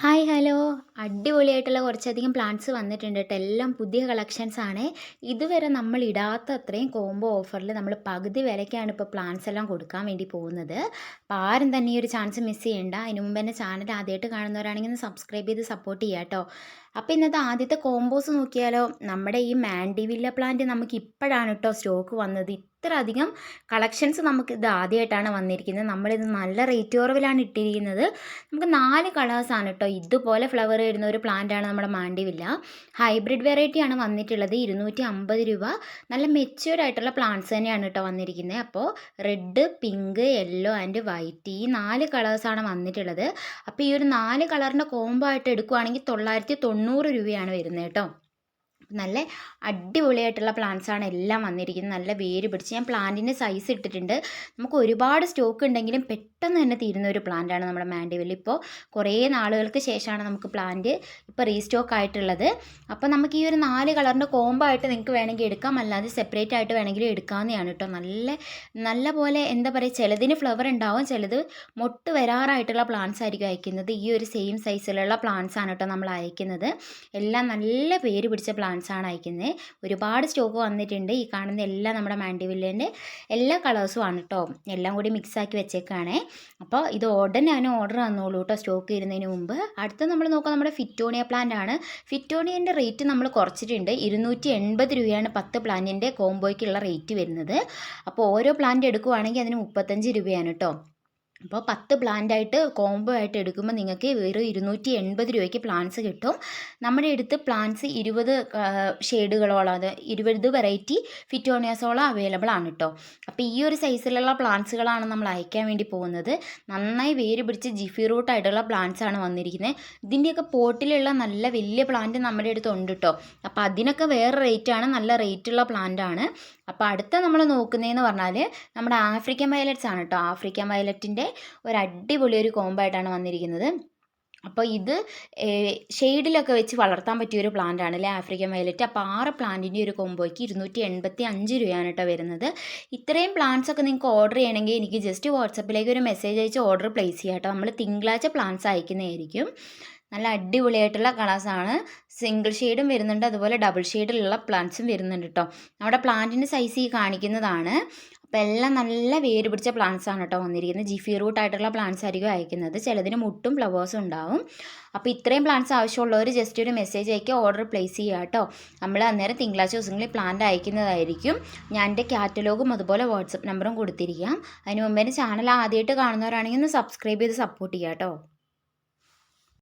Hi hello അടിപൊളിയായിട്ടുള്ള കുറച്ചധികം plants വന്നിട്ടുണ്ട് കേട്ടോ എല്ലാം പുതിയ കളക്ഷൻസ് ആണ്. ഇതുവരെ നമ്മൾ ഇടാത്ത അത്രയും കോംബോ ഓഫറിൽ നമ്മൾ പകുതി വിലയ്ക്കാണ് ഇപ്പോൾ പ്ലാന്റ്സ് എല്ലാം കൊടുക്കാൻ വേണ്ടി പോകുന്നത്. അപ്പോൾ ആരും തന്നെ ഈ ഒരു ചാൻസ് മിസ് ചെയ്യണ്ട. അതിന് മുമ്പ് തന്നെ ചാനൽ ആദ്യമായിട്ട് കാണുന്നവരാണെങ്കിൽ ഒന്ന് സബ്സ്ക്രൈബ് ചെയ്ത് സപ്പോർട്ട് ചെയ്യുക കേട്ടോ അപ്പോൾ ഇന്നത്തെ ആദ്യത്തെ കോംബോസ് നോക്കിയാലോ നമ്മുടെ ഈ മാൻഡിവില്ല പ്ലാന്റ് നമുക്ക് ഇപ്പോഴാണ് കേട്ടോ സ്റ്റോക്ക് വന്നത്. ഇത്ര അധികം കളക്ഷൻസ് നമുക്ക് ഇത് ആദ്യമായിട്ടാണ് വന്നിരിക്കുന്നത്. നമ്മളിത് നല്ല റേറ്റ് കുറവിലാണ് ഇട്ടിരിക്കുന്നത്. നമുക്ക് നാല് കളേഴ്സാണ് കേട്ടോ. ഇതുപോലെ ഫ്ലവർ ഇടുന്ന ഒരു പ്ലാന്റാണ് നമ്മുടെ മാണ്ടിവില്ല ഹൈബ്രിഡ് വെറൈറ്റിയാണ് വന്നിട്ടുള്ളത്. ഇരുന്നൂറ്റി അമ്പത് രൂപ. നല്ല മെച്യൂർഡ് ആയിട്ടുള്ള പ്ലാന്റ്സ് തന്നെയാണ് കേട്ടോ വന്നിരിക്കുന്നത്. അപ്പോൾ red pink yellow and white ഈ നാല് കളേഴ്സാണ് വന്നിട്ടുള്ളത്. അപ്പോൾ ഈ ഒരു നാല് കളറിന്റെ കോംബോ ആയിട്ട് എടുക്കുവാണെങ്കിൽ തൊള്ളായിരത്തി തൊണ്ണൂറ് രൂപയാണ് വരുന്നത് കേട്ടോ. നല്ല അടിപൊളിയായിട്ടുള്ള പ്ലാന്റ്സ് ആണ് എല്ലാം വന്നിരിക്കുന്നത്. നല്ല വേര് പിടിച്ച് ഞാൻ പ്ലാന്റിന്റെ സൈസ് ഇട്ടിട്ടുണ്ട്. നമുക്ക് ഒരുപാട് സ്റ്റോക്ക് ഉണ്ടെങ്കിലും പെട്ടെന്ന് തന്നെ തീരുന്ന ഒരു പ്ലാന്റാണ് നമ്മുടെ മാൻഡിവിൽ ഇപ്പോൾ കുറേ നാളുകൾക്ക് ശേഷമാണ് നമുക്ക് പ്ലാന്റ് ഇപ്പോൾ റീസ്റ്റോക്ക് ആയിട്ടുള്ളത്. അപ്പോൾ നമുക്ക് ഈ ഒരു നാല് കളറിന്റെ കോംബോ ആയിട്ട് നിങ്ങൾക്ക് വേണമെങ്കിൽ എടുക്കാം. അല്ലാതെ സെപ്പറേറ്റ് ആയിട്ട് വേണമെങ്കിൽ എടുക്കാവുന്നതാണ് കേട്ടോ. നല്ല നല്ല പോലെ എന്താ പറയുക ചിലതിന് ഫ്ലവർ ഉണ്ടാവും ചിലത് മൊട്ട് വരാറായിട്ടുള്ള പ്ലാന്റ്സ് ആയിരിക്കും അയക്കുന്നത്. ഈ ഒരു സെയിം സൈസിലുള്ള പ്ലാന്റ്സ് ആണ് കേട്ടോ നമ്മൾ അയക്കുന്നത്. എല്ലാം നല്ല പേര് പിടിച്ച പ്ലാന്റ്സ് ആണ് അയക്കുന്നത്. ഒരുപാട് സ്റ്റോക്ക് വന്നിട്ടുണ്ട്. ഈ കാണുന്ന എല്ലാം നമ്മുടെ മാൻഡിവില്ലിന്റെ എല്ലാ കളേഴ്സും ആണ് കേട്ടോ. എല്ലാം കൂടി മിക്സ് ആക്കി വെച്ചേക്കാണേ. അപ്പോൾ ഇത് ഉടനെ ഞാൻ ഓർഡർ തന്നോളൂ കേട്ടോ സ്റ്റോക്ക് ഇരുന്നതിന് മുമ്പ്. അടുത്ത നമ്മൾ നോക്കാം നമ്മുടെ ഫിറ്റോണിയ പ്ലാന്റ് ആണ്. ഫിറ്റോണിയന്റെ റേറ്റ് നമ്മൾ കുറച്ചിട്ടുണ്ട്. ഇരുന്നൂറ്റി എൺപത് രൂപയാണ് പത്ത് പ്ലാന്റിന്റെ കോംബോയ്ക്കുള്ള റേറ്റ് വരുന്നത്. അപ്പോൾ ഓരോ പ്ലാന്റ് എടുക്കുവാണെങ്കിൽ അതിന് മുപ്പത്തഞ്ച് രൂപയാണ് കേട്ടോ അപ്പോൾ പത്ത് പ്ലാന്റായിട്ട് കോംബോ ആയിട്ട് എടുക്കുമ്പോൾ നിങ്ങൾക്ക് വെറും ഇരുന്നൂറ്റി എൺപത് രൂപയ്ക്ക് പ്ലാന്റ്സ് കിട്ടും. നമ്മുടെ അടുത്ത് പ്ലാന്റ്സ് ഇരുപത് ഷെയ്ഡുകളോളം അത് ഇരുപത് വെറൈറ്റി ഫിറ്റോണിയാസോളം അവൈലബിൾ ആണ് കേട്ടോ. അപ്പോൾ ഈ ഒരു സൈസിലുള്ള പ്ലാന്റ്സുകളാണ് നമ്മൾ അയക്കാൻ വേണ്ടി പോകുന്നത്. നന്നായി വേര് പിടിച്ച് ജിഫി റൂട്ട് ആയിട്ടുള്ള പ്ലാന്റ്സ് ആണ് വന്നിരിക്കുന്നത്. ഇതിന്റെയൊക്കെ പോട്ടിലുള്ള നല്ല വലിയ പ്ലാന്റ് നമ്മുടെ അടുത്ത് ഉണ്ട് കേട്ടോ. അപ്പോൾ അതിനൊക്കെ വേറെ റേറ്റാണ് നല്ല റേറ്റുള്ള പ്ലാന്റ് ആണ്. അപ്പോൾ അടുത്ത നമ്മൾ നോക്കുന്നതെന്ന് പറഞ്ഞാൽ നമ്മുടെ ആഫ്രിക്കൻ വയലറ്റ്സ് ആണ് കേട്ടോ. ആഫ്രിക്കൻ വയലറ്റിന്റെ ഒരു അടിപൊളി ഒരു കോംബോ ആയിട്ടാണ് വന്നിരിക്കുന്നത്. അപ്പോൾ ഇത് ഷെയ്ഡിലൊക്കെ വെച്ച് വളർത്താൻ പറ്റിയ ഒരു പ്ലാന്റ് ആണ് അല്ലേ? ആഫ്രിക്കൻ വയലറ്റ് അപ്പോൾ ആറ് പ്ലാന്റിന്റെ ഒരു കോംബോയ്ക്ക് ഇരുന്നൂറ്റി എൺപത്തി അഞ്ച് രൂപയാണ് കേട്ടോ വരുന്നത്. ഇത്രയും പ്ലാന്റ്സ് ഒക്കെ നിങ്ങൾക്ക് ഓർഡർ ചെയ്യണമെങ്കിൽ എനിക്ക് ജസ്റ്റ് വാട്സപ്പിലേക്ക് ഒരു മെസ്സേജ് അയച്ച് ഓർഡർ പ്ലേസ് ചെയ്യാം കേട്ടോ നമ്മൾ തിങ്കളാഴ്ച പ്ലാന്റ്സ് അയക്കുന്നതായിരിക്കും. നല്ല അടിപൊളിയായിട്ടുള്ള കളേഴ്സാണ് സിംഗിൾ ഷെയ്ഡും വരുന്നുണ്ട്. അതുപോലെ ഡബിൾ ഷെയ്ഡിലുള്ള പ്ലാന്റ്സും വരുന്നുണ്ട് കേട്ടോ നമ്മുടെ പ്ലാന്റിന്റെ സൈസ് ഈ കാണിക്കുന്നതാണ്. അപ്പോൾ എല്ലാം നല്ല വേര് പിടിച്ച പ്ലാന്റ്സ് ആണ് കേട്ടോ വന്നിരിക്കുന്നത്. ജിഫി റൂട്ട് ആയിട്ടുള്ള പ്ലാന്റ്സ് ആയിരിക്കും അയക്കുന്നത്. ചിലതിന് മുട്ടും ഫ്ലവേഴ്സും ഉണ്ടാവും. അപ്പോൾ ഇത്രയും പ്ലാന്റ്സ് ആവശ്യമുള്ളവർ ജസ്റ്റ് ഒരു മെസ്സേജ് അയക്കുക ഓർഡർ പ്ലേസ് ചെയ്യുക കേട്ടോ നമ്മൾ അന്നേരം തിങ്കളാഴ്ച ദിവസങ്ങളിൽ പ്ലാന്റ് അയക്കുന്നതായിരിക്കും. ഞാൻ എന്റെ കാറ്റലോഗും അതുപോലെ വാട്സപ്പ് നമ്പറും കൊടുത്തിരിക്കാം. അതിന് മുമ്പേ ചാനൽ ആദ്യമായിട്ട് കാണുന്നവരാണെങ്കിൽ ഒന്ന് സബ്സ്ക്രൈബ് ചെയ്ത് സപ്പോർട്ട് ചെയ്യുക കേട്ടോ